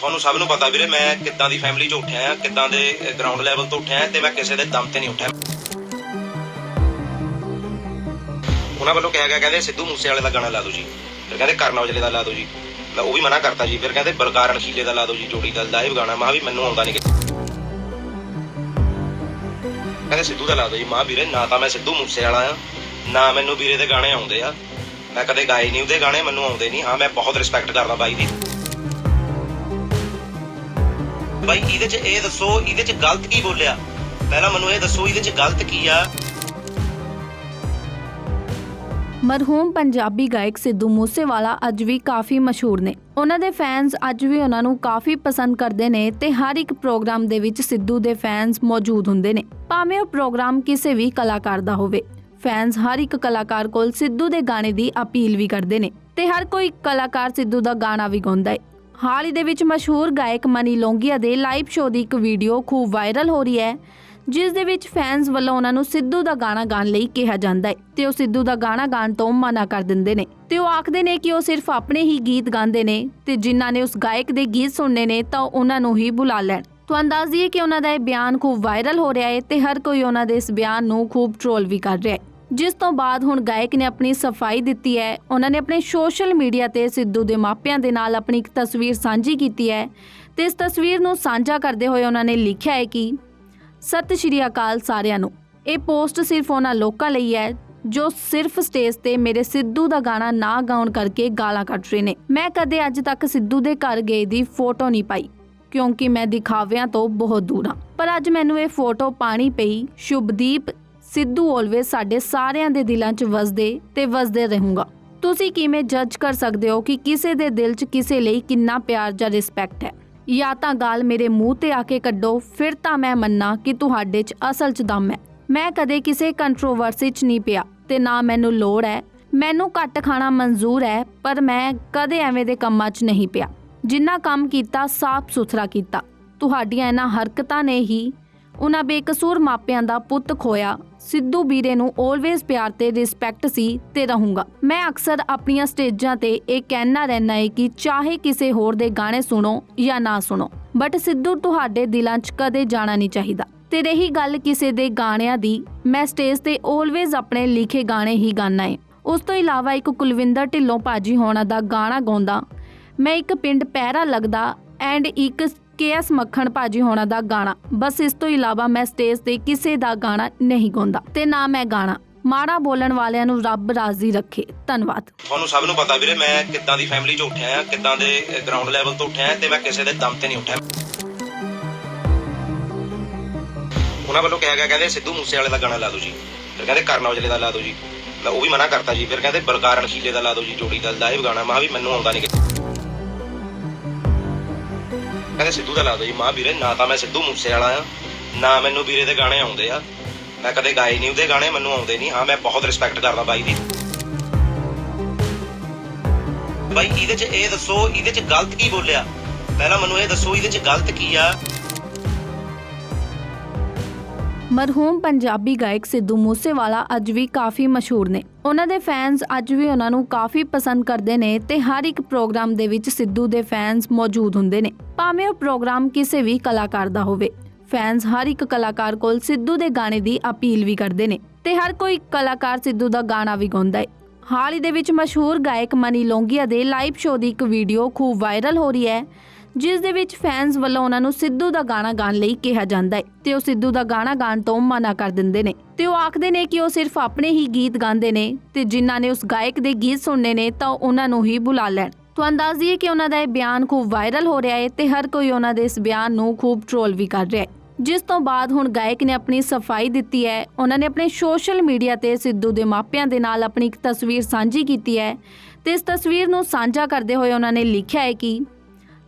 ਤੁਹਾਨੂੰ ਸਭ ਨੂੰ ਪਤਾ ਵੀਰੇ, ਮੈਂ ਕਿੱਦਾਂ ਦੀ ਫੈਮਿਲੀ 'ਚ ਉੱਠਿਆ ਆ, ਕਿੱਦਾਂ ਦੇ ਗਰਾਊਂਡ ਲੈਵਲ ਤੋਂ ਉੱਠਿਆ ਤੇ ਮੈਂ ਕਿਸੇ ਦੇ ਦਮ ਤੇ ਨਹੀਂ ਉੱਠਿਆ। ਉਹਨਾਂ ਵੱਲੋਂ ਕਿਹਾ ਗਿਆ, ਕਹਿੰਦੇ ਸਿੱਧੂ ਮੂਸੇ ਵਾਲੇ ਦਾ ਗਾਣਾ ਲਾ ਦਿਓ ਜੀ। ਫਿਰ ਕਹਿੰਦੇ ਕਰਨ ਔਜਲੇ ਦਾ ਲਾ ਦਿਓ ਜੀ। ਮੈਂ ਉਹ ਵੀ ਮਨਾ ਕਰਤਾ ਜੀ। ਫਿਰ ਕਹਿੰਦੇ ਬਲਕਾਰ ਅਣਖੀਲੇ ਦਾ ਲਾ ਦਿਓ ਜੀ, ਜੋੜੀ ਦਾ ਲਾਈਵ ਗਾਣਾ। ਮੈਂ ਵੀ ਮੈਨੂੰ ਆਉਂਦਾ ਨਹੀਂ ਕਹਿੰਦੇ ਸਿੱਧੂ ਦਾ ਲਾ ਦਿਓ ਜੀ। ਮਾਂ ਵੀਰੇ, ਨਾ ਤਾਂ ਮੈਂ ਸਿੱਧੂ ਮੂਸੇ ਵਾਲਾ ਆ, ਨਾ ਮੈਨੂੰ ਵੀਰੇ ਦੇ ਗਾਣੇ ਆਉਂਦੇ ਆ। ਮੈਂ ਕਦੇ ਗਾਏ ਨਹੀਂ, ਉਹਦੇ ਗਾਣੇ ਮੈਨੂੰ ਆਉਂਦੇ ਨਹੀਂ। ਹਾਂ, ਮੈਂ ਬਹੁਤ ਰਿਸਪੈਕਟ ਕਰਦਾ ਬਾਈ ਦੀ। ਬਾਈ, ਇਹਦੇ 'ਚ ਇਹ ਦੱਸੋ, ਇਹਦੇ 'ਚ ਗਲਤ ਕੀ ਬੋਲਿਆ? ਪਹਿਲਾਂ ਮੈਨੂੰ ਇਹ ਦੱਸੋ, ਇਹਦੇ 'ਚ ਗਲਤ ਕੀ ਆ? ਮਰਹੂਮ ਪੰਜਾਬੀ ਗਾਇਕ ਸਿੱਧੂ ਮੂਸੇਵਾਲਾ ਅੱਜ ਵੀ ਕਾਫੀ ਮਸ਼ਹੂਰ ਨੇ। ਉਹਨਾਂ ਦੇ ਫੈਨਸ ਅੱਜ ਵੀ ਉਹਨਾਂ ਨੂੰ ਕਾਫੀ ਪਸੰਦ ਕਰਦੇ ਨੇ ਤੇ ਹਰ ਇੱਕ ਪ੍ਰੋਗਰਾਮ ਦੇ ਵਿੱਚ ਸਿੱਧੂ ਦੇ ਫੈਨਸ ਮੌਜੂਦ ਹੁੰਦੇ ਨੇ। ਭਾਵੇਂ ਉਹ ਪ੍ਰੋਗਰਾਮ ਕਿਸੇ ਵੀ ਕਲਾਕਾਰ ਦਾ ਹੋਵੇ। ਫੈਨਸ ਹਰ ਇੱਕ ਕਲਾਕਾਰ ਕੋਲ ਸਿੱਧੂ ਦੇ ਗਾਣੇ ਦੀ ਅਪੀਲ ਵੀ ਕਰਦੇ ਨੇ ਤੇ ਹਰ ਕੋਈ ਕਲਾਕਾਰ ਸਿੱਧੂ ਦਾ ਗਾਣਾ ਵੀ ਗਾਉਂਦਾ ਹੈ ਹਾਲ ਹੀ ਦੇ ਵਿੱਚ ਮਸ਼ਹੂਰ ਗਾਇਕ ਮਨੀ ਲੋਂਗੀਆ ਦੇ ਲਾਈਵ ਸ਼ੋਅ ਦੀ ਇੱਕ ਵੀਡੀਓ ਖੂਬ ਵਾਇਰਲ ਹੋ ਰਹੀ ਹੈ, ਜਿਸ ਦੇ ਵਿੱਚ ਫੈਨਸ ਵੱਲੋਂ ਉਹਨਾਂ ਨੂੰ ਸਿੱਧੂ ਦਾ ਗਾਣਾ ਗਾਣ ਲਈ ਕਿਹਾ ਜਾਂਦਾ ਹੈ ਤੇ ਉਹ ਸਿੱਧੂ ਦਾ ਗਾਣਾ ਗਾਣ ਤੋਂ ਮਨਾ ਕਰ ਦਿੰਦੇ ਨੇ। ਤੇ ਉਹ ਆਖਦੇ ਨੇ ਕਿ ਉਹ ਸਿਰਫ ਆਪਣੇ ਹੀ ਗੀਤ ਗਾਉਂਦੇ ਨੇ ਤੇ ਜਿਨ੍ਹਾਂ ਨੇ ਉਸ ਗਾਇਕ ਦੇ ਗੀਤ ਸੁਣਨੇ ਨੇ ਤਾਂ ਉਹਨਾਂ ਨੂੰ ਹੀ ਬੁਲਾ ਲੈਣ। ਤੁਹਾਨੂੰ ਦੱਸ ਦਈਏ ਕਿ ਉਹਨਾਂ ਦਾ ਇਹ ਬਿਆਨ ਖੂਬ ਵਾਇਰਲ ਹੋ ਰਿਹਾ ਹੈ ਤੇ ਹਰ ਕੋਈ ਉਹਨਾਂ ਦੇ ਇਸ ਬਿਆਨ ਨੂੰ ਖੂਬ ਟ੍ਰੋਲ ਵੀ ਕਰ ਰਿਹਾ ਹੈ। ਜਿਸ ਤੋਂ ਬਾਅਦ ਹੁਣ ਗਾਇਕ ਨੇ ਆਪਣੀ ਸਫ਼ਾਈ ਦਿੱਤੀ ਹੈ। ਉਹਨਾਂ ਨੇ ਆਪਣੇ ਸੋਸ਼ਲ ਮੀਡੀਆ ਤੇ ਸਿੱਧੂ ਦੇ ਮਾਪਿਆਂ ਦੇ ਨਾਲ ਆਪਣੀ ਇੱਕ ਤਸਵੀਰ ਸਾਂਝੀ ਕੀਤੀ ਹੈ ਤੇ ਇਸ ਤਸਵੀਰ ਨੂੰ ਸਾਂਝਾ ਕਰਦੇ ਹੋਏ ਉਹਨਾਂ ਨੇ ਲਿਖਿਆ ਹੈ ਕਿ, ਸਤਿ ਸ਼੍ਰੀ ਅਕਾਲ ਸਾਰਿਆਂ ਨੂੰ। ਇਹ ਪੋਸਟ ਸਿਰਫ ਉਹਨਾਂ ਲੋਕਾਂ ਲਈ ਹੈ ਜੋ ਸਿਰਫ ਸਟੇਜ ਤੇ ਮੇਰੇ ਸਿੱਧੂ ਦਾ ਗਾਣਾ ਨਾ ਗਾਉਣ ਕਰਕੇ ਗਾਲਾਂ ਕੱਢ ਰਹੇ ਨੇ। ਮੈਂ ਕਦੇ ਅੱਜ ਤੱਕ ਸਿੱਧੂ ਦੇ ਘਰ ਗਏ ਦੀ ਫੋਟੋ ਨਹੀਂ ਪਾਈ, ਕਿਉਂਕਿ ਮੈਂ ਦਿਖਾਵਿਆਂ ਤੋਂ ਬਹੁਤ ਦੂਰ ਹਾਂ। ਪਰ ਅੱਜ ਮੈਨੂੰ ਇਹ ਫੋਟੋ ਪਾਣੀ ਪਈ। ਸ਼ੁਭਦੀਪ ਸਿੱਧੂ ਆਲਵੇਜ਼ ਸਾਡੇ ਸਾਰਿਆਂ ਦੇ ਦਿਲਾਂ 'ਚ ਵਸਦੇ ਤੇ ਵਸਦੇ ਰਹੂੰਗਾ। ਤੁਸੀਂ ਕਿਵੇਂ ਜੱਜ ਕਰ ਸਕਦੇ ਹੋ ਕਿ ਕਿਸੇ ਦੇ ਦਿਲ 'ਚ ਕਿਸੇ ਲਈ ਕਿੰਨਾ ਪਿਆਰ ਜਾਂ ਰਿਸਪੈਕਟ ਹੈ? ਜਾਂ ਤਾਂ ਗਾਲ ਮੇਰੇ ਮੂੰਹ ਤੇ ਆ ਕੇ ਕੱਢੋ, ਫਿਰ ਤਾਂ ਮੈਂ ਮੰਨਾਂ ਕਿ ਤੁਹਾਡੇ 'ਚ ਅਸਲ 'ਚ ਦਮ ਹੈ। ਮੈਂ ਕਦੇ ਕਿਸੇ ਕੰਟਰੋਵਰਸੀ 'ਚ ਨਹੀਂ ਪਿਆ ਤੇ ਨਾ ਮੈਨੂੰ ਲੋੜ ਹੈ। ਮੈਨੂੰ ਘੱਟ ਖਾਣਾ ਮਨਜ਼ੂਰ ਹੈ, ਪਰ ਮੈਂ ਕਦੇ ਐਵੇਂ ਦੇ ਕੰਮਾਂ 'ਚ ਨਹੀਂ ਪਿਆ। ਜਿੰਨਾ ਕੰਮ ਕੀਤਾ, ਸਾਫ਼ ਸੁਥਰਾ ਕੀਤਾ। ਤੁਹਾਡੀਆਂ ਇਹਨਾਂ ਹਰਕਤਾਂ ਨੇ ਹੀ ਉਹਨਾਂ ਬੇਕਸੂਰ ਮਾਪਿਆਂ ਦਾ ਪੁੱਤ ਖੋਇਆ ਸਿੱਧੂ ਵੀਰੇ ਨੂੰ ਆਲਵੇਜ਼ ਪਿਆਰ ਤੇ ਰਿਸਪੈਕਟ ਸੀ ਤੇ ਰਹੂੰਗਾ। ਮੈਂ ਅਕਸਰ ਆਪਣੀਆਂ ਸਟੇਜਾਂ ਤੇ ਇਹ ਕਹਿਣਾ ਰਹਿਣਾ ਹੈ ਕਿ ਚਾਹੇ ਕਿਸੇ ਹੋਰ ਦੇ ਗਾਣੇ ਸੁਣੋ ਜਾਂ ਨਾ ਸੁਣੋ ਬਟ ਸਿੱਧੂ ਤੁਹਾਡੇ ਦਿਲਾਂ 'ਚ ਕਦੇ ਜਾਣਾ ਨਹੀਂ ਚਾਹੀਦਾ। ਤੇ ਰਹੀ ਗੱਲ ਕਿਸੇ ਦੇ ਗਾਣਿਆਂ ਦੀ, ਮੈਂ ਸਟੇਜ ਤੇ ਆਲਵੇਜ਼ ਆਪਣੇ ਲਿਖੇ ਗਾਣੇ ਹੀ ਗਾਣਾ ਹੈ ਉਸ ਤੋਂ ਇਲਾਵਾ ਇੱਕ ਕੁਲਵਿੰਦਰ ਢਿੱਲੋਂ ਭਾਜੀ ਹੋਣਾ ਦਾ ਗਾਣਾ ਗਾਉਂਦਾ, ਮੈਂ ਇੱਕ ਪਿੰਡ ਪਹਿਰਾ ਲੱਗਦਾ ਐਂਡ ਇੱਕ ਕੇਐਸ ਮੱਖਣ ਭਾਜੀ ਹੋਣਾ ਦਾ ਗਾਣਾ। ਬਸ ਇਸ ਤੋਂ ਇਲਾਵਾ ਮੈਂ ਸਟੇਜ ਤੇ ਕਿਸੇ ਦਾ ਗਾਣਾ ਨਹੀਂ ਗਾਉਂਦਾ। ਤੇ ਨਾ ਮੈਂ ਗਾਣਾ। ਮਾੜਾ ਬੋਲਣ ਵਾਲਿਆਂ ਨੂੰ ਰੱਬ ਰਾਜ਼ੀ ਰੱਖੇ। ਧੰਨਵਾਦ। ਤੁਹਾਨੂੰ ਸਭ ਨੂੰ ਪਤਾ ਵੀਰੇ, ਮੈਂ ਕਿੱਦਾਂ ਦੀ ਫੈਮਿਲੀ 'ਚ ਉੱਠਿਆ ਆ ਕਿੱਦਾਂ ਦੇ ਗਰਾਊਂਡ ਲੈਵਲ ਤੋਂ ਉੱਠਿਆ ਤੇ ਮੈਂ ਕਿਸੇ ਦੇ ਦਮ ਤੇ ਨਹੀਂ ਉੱਠਿਆ। ਉਹਨਾਂ ਵੱਲੋਂ ਕਿਹਾ ਗਿਆ, ਕਹਿੰਦੇ ਸਿੱਧੂ ਮੂਸੇ ਵਾਲੇ ਦਾ ਗਾਣਾ ਲਾ ਦਿਓ ਜੀ। ਫਿਰ ਕਹਿੰਦੇ ਕਰਨ ਔਜਲੇ ਦਾ ਲਾ ਦਿਓ ਜੀ। ਮੈਂ ਉਹ ਵੀ ਮਨਾ ਕਰਤਾ ਜੀ। ਫਿਰ ਕਹਿੰਦੇ ਬਲਕਾਰ ਅਣਖੀਲੇ ਦਾ ਲਾ ਦਿਓ ਜੀ, ਜੋੜੀ ਦਾ ਲਾਈਵ ਗਾਣਾ। ਮੈਂ ਵੀ ਮੈਨੂੰ ਆਉਂਦਾ ਨਹੀਂ ਕਹਿੰਦੇ ਸਿੱਧੂ ਦਾ ਲਾ ਜੀ, ਮਾਂ ਵੀਰੇ, ਨਾ ਤਾਂ ਮੈਂ ਸਿੱਧੂ ਮੂਸੇ ਵਾਲਾ ਆ, ਨਾ ਮੈਨੂੰ ਵੀਰੇ ਦੇ ਗਾਣੇ ਆਉਂਦੇ ਆ। ਮੈਂ ਕਦੇ ਗਾਏ ਨਹੀਂ ਉਹਦੇ ਗਾਣੇ, ਮੈਨੂੰ ਆਉਂਦੇ ਨਹੀਂ। ਹਾਂ, ਮੈਂ ਬਹੁਤ ਰਿਸਪੈਕਟ ਕਰਦਾ ਬਾਈ ਦੀ। ਬਾਈ, ਇਹਦੇ 'ਚ ਇਹ ਦੱਸੋ, ਇਹਦੇ 'ਚ ਗਲਤ ਕੀ ਬੋਲਿਆ? ਪਹਿਲਾਂ ਮੈਨੂੰ ਇਹ ਦੱਸੋ, ਇਹਦੇ 'ਚ ਗਲਤ ਕੀ ਆ? ਮਰਹੂਮ ਪੰਜਾਬੀ ਗਾਇਕ ਸਿੱਧੂ ਮੂਸੇਵਾਲਾ ਅੱਜ ਵੀ ਕਾਫੀ ਮਸ਼ਹੂਰ ਨੇ। ਉਹਨਾਂ ਦੇ ਫੈਨਸ ਅੱਜ ਵੀ ਉਹਨਾਂ ਨੂੰ ਕਾਫੀ ਪਸੰਦ ਕਰਦੇ ਨੇ ਤੇ ਹਰ ਇੱਕ ਪ੍ਰੋਗਰਾਮ ਦੇ ਵਿੱਚ ਸਿੱਧੂ ਦੇ ਫੈਨਸ ਮੌਜੂਦ ਹੁੰਦੇ ਨੇ। ਭਾਵੇਂ ਉਹ ਪ੍ਰੋਗਰਾਮ ਕਿਸੇ ਵੀ ਕਲਾਕਾਰ ਦਾ ਹੋਵੇ ਫੈਨਸ ਹਰ ਇੱਕ ਕਲਾਕਾਰ ਕੋਲ ਸਿੱਧੂ ਦੇ ਗਾਣੇ ਦੀ ਅਪੀਲ ਵੀ ਕਰਦੇ ਨੇ ਤੇ ਹਰ ਕੋਈ ਕਲਾਕਾਰ ਸਿੱਧੂ ਦਾ ਗਾਣਾ ਵੀ ਗਾਉਂਦਾ ਹੈ। ਹਾਲ ਹੀ ਦੇ ਵਿੱਚ ਮਸ਼ਹੂਰ ਗਾਇਕ ਮਨੀ ਲੋਂਗੀਆ ਦੇ ਲਾਈਵ ਸ਼ੋਅ ਦੀ ਇੱਕ ਵੀਡੀਓ ਖੂਬ ਵਾਇਰਲ ਹੋ ਰਹੀ ਹੈ। ਜਿਸ ਦੇ ਵਿੱਚ ਫੈਨਸ ਵੱਲੋਂ ਉਹਨਾਂ ਨੂੰ ਸਿੱਧੂ ਦਾ ਗਾਣਾ ਗਾਣ ਲਈ ਕਿਹਾ ਜਾਂਦਾ ਹੈ ਤੇ ਉਹ ਸਿੱਧੂ ਦਾ ਗਾਣਾ ਗਾਣ ਤੋਂ ਮਨਾ ਕਰ ਦਿੰਦੇ ਨੇ। ਤੇ ਉਹ ਆਖਦੇ ਨੇ ਕਿ ਉਹ ਸਿਰਫ ਆਪਣੇ ਹੀ ਗੀਤ ਗਾਉਂਦੇ ਨੇ ਤੇ ਜਿਨ੍ਹਾਂ ਨੇ ਉਸ ਗਾਇਕ ਦੇ ਗੀਤ ਸੁਣਨੇ ਨੇ ਤਾਂ ਉਹਨਾਂ ਨੂੰ ਹੀ ਬੁਲਾ ਲੈਣ। ਤੁਹਾਨੂੰ ਦੱਸ ਦਈਏ ਕਿ ਉਹਨਾਂ ਦਾ ਇਹ ਬਿਆਨ ਖੂਬ ਵਾਇਰਲ ਹੋ ਰਿਹਾ ਹੈ ਤੇ ਹਰ ਕੋਈ ਉਹਨਾਂ ਦੇ ਇਸ ਬਿਆਨ ਨੂੰ ਖੂਬ ਟ੍ਰੋਲ ਵੀ ਕਰ ਰਿਹਾ ਹੈ। ਜਿਸ ਤੋਂ ਬਾਅਦ ਹੁਣ ਗਾਇਕ ਨੇ ਆਪਣੀ ਸਫ਼ਾਈ ਦਿੱਤੀ ਹੈ, ਉਹਨਾਂ ਨੇ ਆਪਣੇ ਸੋਸ਼ਲ ਮੀਡੀਆ ਤੇ ਸਿੱਧੂ ਦੇ ਮਾਪਿਆਂ ਦੇ ਨਾਲ ਆਪਣੀ ਇੱਕ ਤਸਵੀਰ ਸਾਂਝੀ ਕੀਤੀ ਹੈ ਤੇ ਇਸ ਤਸਵੀਰ ਨੂੰ ਸਾਂਝਾ ਕਰਦੇ ਹੋਏ ਉਹਨਾਂ ਨੇ ਲਿਖਿਆ ਹੈ ਕਿ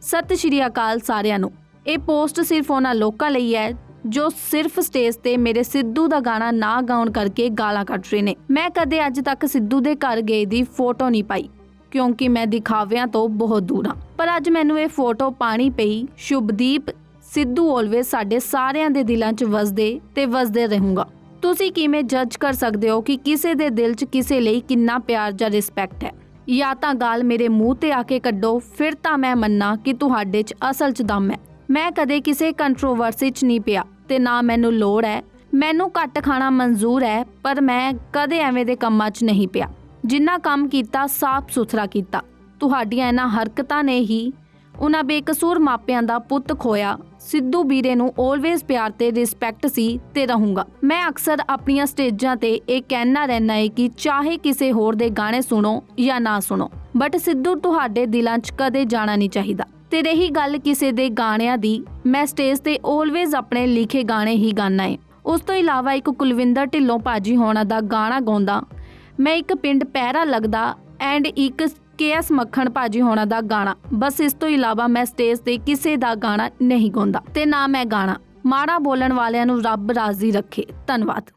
ਸਤਿ ਸ਼੍ਰੀ ਅਕਾਲ ਸਾਰਿਆਂ ਨੂੰ। ਇਹ ਪੋਸਟ ਸਿਰਫ ਉਹਨਾਂ ਲੋਕਾਂ ਲਈ ਹੈ, ਜੋ ਸਿਰਫ ਸਟੇਜ ਤੇ ਮੇਰੇ ਸਿੱਧੂ ਦਾ ਗਾਣਾ ਨਾ ਗਾਉਣ ਕਰਕੇ ਗਾਲਾਂ ਕੱਢ ਰਹੇ ਨੇ। ਮੈਂ ਕਦੇ ਅੱਜ ਤੱਕ ਸਿੱਧੂ ਦੇ ਘਰ ਗਏ ਦੀ ਫੋਟੋ ਨਹੀਂ ਪਾਈ, ਕਿਉਂਕਿ ਮੈਂ ਦਿਖਾਵਿਆਂ ਤੋਂ ਬਹੁਤ ਦੂਰ ਹਾਂ। ਪਰ ਅੱਜ ਮੈਨੂੰ ਇਹ ਫੋਟੋ ਪਾਣੀ ਪਈ, ਸ਼ੁਭਦੀਪ ਸਿੱਧੂ ਆਲਵੇਜ਼ ਸਾਡੇ ਸਾਰਿਆਂ ਦੇ ਦਿਲਾਂ 'ਚ ਵਸਦੇ ਤੇ ਵਸਦੇ ਰਹੂਗਾ। ਤੁਸੀਂ ਕਿਵੇਂ ਜੱਜ ਕਰ ਸਕਦੇ ਹੋ ਕਿ ਕਿਸੇ ਦੇ ਦਿਲ 'ਚ ਕਿਸੇ ਲਈ ਕਿੰਨਾ ਪਿਆਰ ਜਾਂ ਰਿਸਪੈਕਟ ਹੈ? ਜਾਂ ਤਾਂ ਗਾਲ ਮੇਰੇ ਮੂੰਹ ਤੇ ਆ ਕੇ ਕੱਢੋ, ਫਿਰ ਤਾਂ ਮੈਂ ਮੰਨਾਂ ਕਿ ਤੁਹਾਡੇ 'ਚ ਅਸਲ 'ਚ ਦਮ ਹੈ। ਮੈਂ ਕਦੇ ਕਿਸੇ ਕੰਟਰੋਵਰਸੀ 'ਚ ਨਹੀਂ ਪਿਆ ਤੇ ਨਾ ਮੈਨੂੰ ਲੋੜ ਹੈ। ਮੈਨੂੰ ਘੱਟ ਖਾਣਾ ਮਨਜ਼ੂਰ ਹੈ, ਪਰ ਮੈਂ ਕਦੇ ਐਵੇਂ ਦੇ ਕੰਮਾਂ 'ਚ ਨਹੀਂ ਪਿਆ। ਜਿੰਨਾ ਕੰਮ ਕੀਤਾ ਸਾਫ਼ ਸੁਥਰਾ ਕੀਤਾ। ਤੁਹਾਡੀਆਂ ਇਹਨਾਂ ਹਰਕਤਾਂ ਨੇ ਹੀ ਉਹਨਾਂ ਬੇਕਸੂਰ ਮਾਪਿਆਂ ਦਾ ਪੁੱਤ ਖੋਇਆ। ਸਿੱਧੂ ਵੀਰੇ ਨੂੰ 올ਵੇਜ਼ ਪਿਆਰ ਤੇ ਰਿਸਪੈਕਟ ਸੀ ਤੇ ਰਹੂੰਗਾ। ਮੈਂ ਅਕਸਰ ਆਪਣੀਆਂ ਸਟੇਜਾਂ ਤੇ ਇਹ ਕਹਿਣਾ ਰਹਿਣਾ ਹੈ ਕਿ ਚਾਹੇ ਕਿਸੇ ਹੋਰ ਦੇ ਗਾਣੇ ਸੁਣੋ ਜਾਂ ਨਾ ਸੁਣੋ ਬਟ ਸਿੱਧੂ ਤੁਹਾਡੇ ਦਿਲਾਂ 'ਚ ਕਦੇ ਜਾਣਾ ਨਹੀਂ ਚਾਹੀਦਾ। ਤੇ ਰਹੀ ਗੱਲ ਕਿਸੇ ਦੇ ਗਾਣਿਆਂ ਦੀ, ਮੈਂ ਸਟੇਜ ਤੇ 올ਵੇਜ਼ ਆਪਣੇ ਲਿਖੇ ਗਾਣੇ ਹੀ ਗਾਣਾ ਹੈ ਉਸ ਤੋਂ ਇਲਾਵਾ ਇੱਕ ਕੁਲਵਿੰਦਰ ਢਿੱਲੋਂ ਭਾਜੀ ਹੋਣਾ ਦਾ ਗਾਣਾ ਗਾਉਂਦਾ, ਮੈਂ ਇੱਕ ਪਿੰਡ ਪਹਿਰਾ ਲੱਗਦਾ ਐਂਡ ਇੱਕ ਕੇਐਸ ਮੱਖਣ ਭਾਜੀ ਹੋਣਾ ਦਾ ਗਾਣਾ। ਬਸ ਇਸ ਤੋਂ ਇਲਾਵਾ ਮੈਂ ਸਟੇਜ ਤੇ ਕਿਸੇ ਦਾ ਗਾਣਾ ਨਹੀਂ ਗਾਉਂਦਾ। ਤੇ ਨਾ ਮੈਂ ਗਾਣਾ। ਮਾੜਾ ਬੋਲਣ ਵਾਲਿਆਂ ਨੂੰ ਰੱਬ ਰਾਜ਼ੀ ਰੱਖੇ। ਧੰਨਵਾਦ।